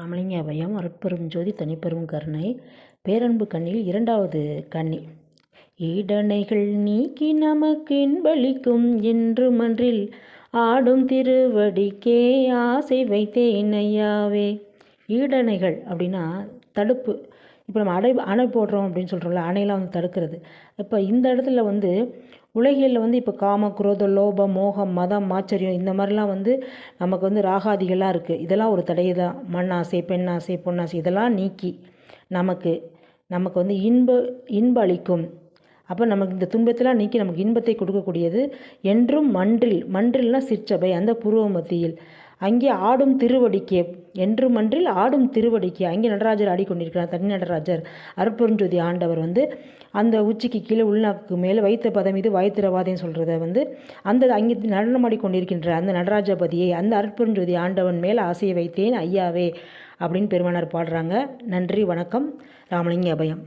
ராமலிங்க அபயம் அருட்பெரும் ஜோதி தனிப்பெரும் கருணை. பேரன்பு கண்ணில் இரண்டாவது கண்ணி. ஈடனைகள் நீக்கி நமக்கு இன்பளிக்கும் என்று மன்றில் ஆடும் திருவடிக்கே ஆசை வைத்தேன் ஐயாவே. ஈடணைகள் அப்படின்னா தடுப்பு. இப்போ நம்ம அடை அணை போடுறோம் அப்படின்னு சொல்கிறோம்ல அணையெல்லாம் வந்து தடுக்கிறது. இப்போ இந்த இடத்துல வந்து உலகியலில் வந்து இப்போ காம குரோத லோபம் மோகம் மதம் மாச்சரியம் இந்த மாதிரிலாம் வந்து நமக்கு வந்து ராகாதிகளாக இருக்குது இதெல்லாம் ஒரு தடை தான். மண்ணாசை பெண்ணாசை பொன்னாசை இதெல்லாம் நீக்கி நமக்கு நமக்கு வந்து இன்ப இன்ப அளிக்கும். அப்போ நமக்கு இந்த துன்பத்தெல்லாம் நீக்கி நமக்கு இன்பத்தை கொடுக்கக்கூடியது என்றும் மன்றில் மன்றில்னா சிற்சபை அந்த பூர்வ மத்தியில். அங்கே ஆடும் திருவடிக்கே என்று மன்றில் ஆடும் திருவடிக்கே. அங்கே நடராஜர் ஆடிக்கொண்டிருக்கிறார் தனி நடராஜர். அருட்பெருஞ்சோதி ஆண்டவர் வந்து அந்த உச்சிக்கு கீழே உள்நாக்கு மேலே வைத்த பதம் இது வாய்த்திரவாதம் சொல்கிறத வந்து அந்த அங்கே நடனமாடி கொண்டிருக்கின்ற அந்த நடராஜபதியை அந்த அருட்பெருஞ்சோதி ஆண்டவன் மேலே ஆசையை வைத்தேன் ஐயாவே அப்படின்னு பெருமானார் பாடுறாங்க. நன்றி வணக்கம். ராமலிங்க அபயம்.